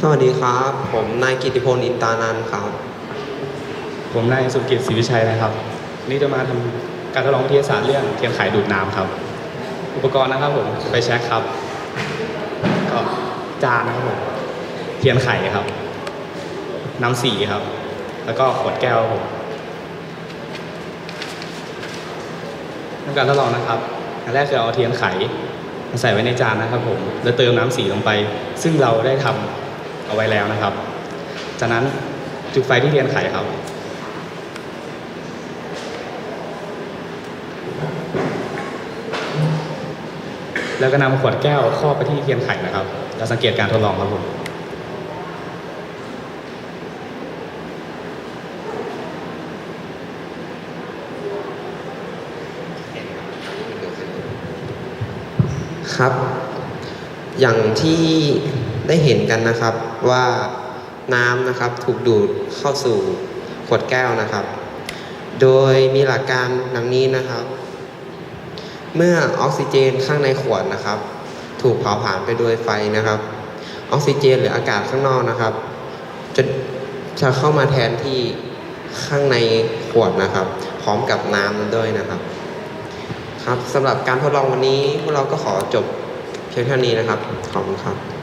สวัสดีครับ ผมนายกิติพลอินตานันครับ ผมนายสุกิจศรีวิชัยนะครับ นี่จะมาทำการทดลองวิทยาศาสตร์เรื่องเทียนไขดูดน้ำครับ อุปกรณ์นะครับผมไฟแช็กครับ ก็จานนะครับผมเทียนไขครับ น้ำสีครับ แล้วก็ขวดแก้วครับผมทำการทดลองนะครับอันแรกคือเอาเทียนไขมาใส่ไว้ในจานนะครับผม แล้วเติมน้ำสีลงไป ซึ่งเราได้ทำ เอาไว้แล้วนะครับ จากนั้นจุดไฟที่เทียนไขครับ แล้วก็นำขวดแก้วครอบไปที่เทียนไขนะครับแล้วสังเกตการทดลองครับผมครับ อย่างที่ ได้เห็นกันนะครับว่าน้ำนะครับถูกดูดเข้าสู่ขวดแก้วนะครับ โดยมีหลักการดังนี้นะครับ เมื่อออกซิเจนข้างในขวดนะครับ ถูกเผาผลาญไปโดยไฟนะครับ ออกซิเจนหรืออากาศข้างนอกนะครับ จะจะเข้ามาแทนที่ข้างในขวดนะครับ พร้อมกับน้ำด้วยนะครับ ครับสำหรับการทดลองวันนี้พวกเราก็ขอจบเพียงเท่านี้นะครับ ขอบคุณครับ